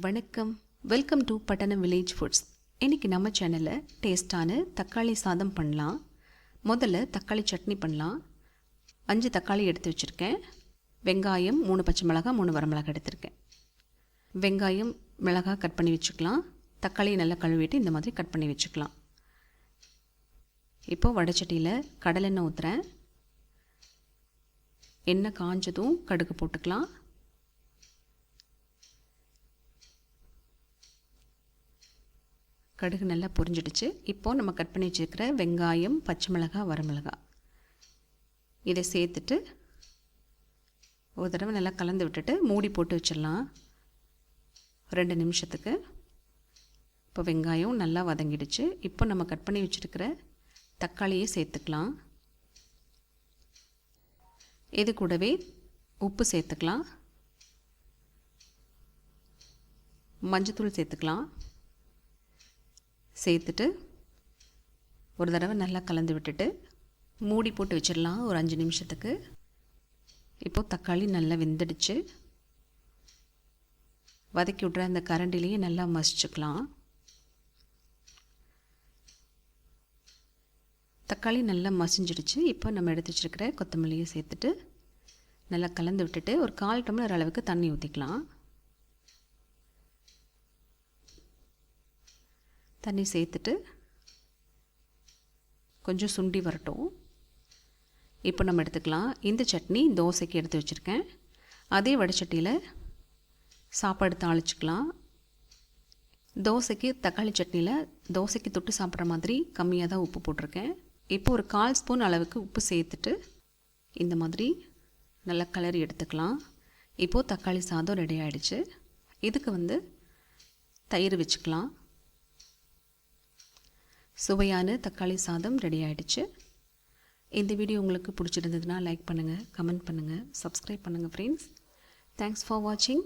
வணக்கம். Welcome to Pattanam village foods இன்றைக்கி நம்ம சேனலில் டேஸ்ட்டான தக்காளி சாதம் பண்ணலாம். முதல்ல தக்காளி சட்னி பண்ணலாம். அஞ்சு தக்காளி எடுத்து வச்சுருக்கேன். வெங்காயம் மூணு பச்சை மிளகாய் மூணு வரமிளகாய் எடுத்திருக்கேன். வெங்காயம் மிளகாய் கட் பண்ணி வச்சுக்கலாம். தக்காளியை நல்லா கழுவிட்டு இந்த மாதிரி கட் பண்ணி வச்சுக்கலாம். இப்போது வடைச்சட்டியில் கடலெண்ணெய் ஊற்றுறேன் எண்ணெய் காஞ்சதும் கடுகு போட்டுக்கலாம். கடுகு நல்லா பொரிஞ்சிடுச்சு. இப்போது நம்ம கட் பண்ணி வச்சுருக்கிற வெங்காயம் பச்சை மிளகாய் வரமிளகாய் இதை சேர்த்துட்டு ஒரு தடவை நல்லா கலந்து விட்டுட்டு மூடி போட்டு வச்சிடலாம். ரெண்டு நிமிஷத்துக்கு. இப்போ வெங்காயம் நல்லா வதங்கிடுச்சு. இப்போ நம்ம கட் பண்ணி வச்சுருக்கிற தக்காளியை சேர்த்துக்கலாம். இது கூடவே உப்பு சேர்த்துக்கலாம். மஞ்சத்தூள் சேர்த்துக்கலாம். சேர்த்துட்டு ஒரு தடவை நல்லா கலந்து விட்டுட்டு மூடி போட்டு வச்சிடலாம் ஒரு அஞ்சு நிமிஷத்துக்கு. இப்போது தக்காளி நல்லா வெந்துடுச்சு. வதக்கி விட்ற அந்த கரண்டிலேயே நல்லா மசிச்சுக்கலாம். தக்காளி நல்லா மசிஞ்சிடுச்சு. இப்போ நம்ம எடுத்து வச்சுருக்கிற கொத்தமல்லியை சேர்த்துட்டு நல்லா கலந்து விட்டுட்டு ஒரு கால் டம்ளர் அளவுக்கு தண்ணி ஊற்றிக்கலாம் தண்ணி சேர்த்துட்டு கொஞ்சம் சுண்டி வரட்டும். இப்போ நம்ம எடுத்துக்கலாம். இந்த சட்னி தோசைக்கு எடுத்து வச்சுருக்கேன். அதே வடைச்சட்டியில் சாப்பாடு தாளிச்சிக்கலாம். தோசைக்கு தக்காளி சட்னியில் தோசைக்கு தொட்டு சாப்பிட்ற மாதிரி கம்மியாக தான் உப்பு போட்டிருக்கேன். இப்போ ஒரு கால் ஸ்பூன் அளவுக்கு உப்பு சேர்த்துட்டு இந்த மாதிரி நல்லா கலரி எடுத்துக்கலாம். இப்போது தக்காளி சாதம் ரெடி ஆகிடுச்சு இதுக்கு வந்து தயிர் வச்சுக்கலாம். சுவையான தக்காளி சாதம் ரெடி ஆகிடுச்சு இந்த வீடியோ உங்களுக்கு பிடிச்சிருந்ததுன்னா லைக் பண்ணுங்கள் கமெண்ட் பண்ணுங்கள் சப்ஸ்கிரைப் பண்ணுங்கள் ஃப்ரெண்ட்ஸ் தேங்க்ஸ் ஃபார் வாட்சிங்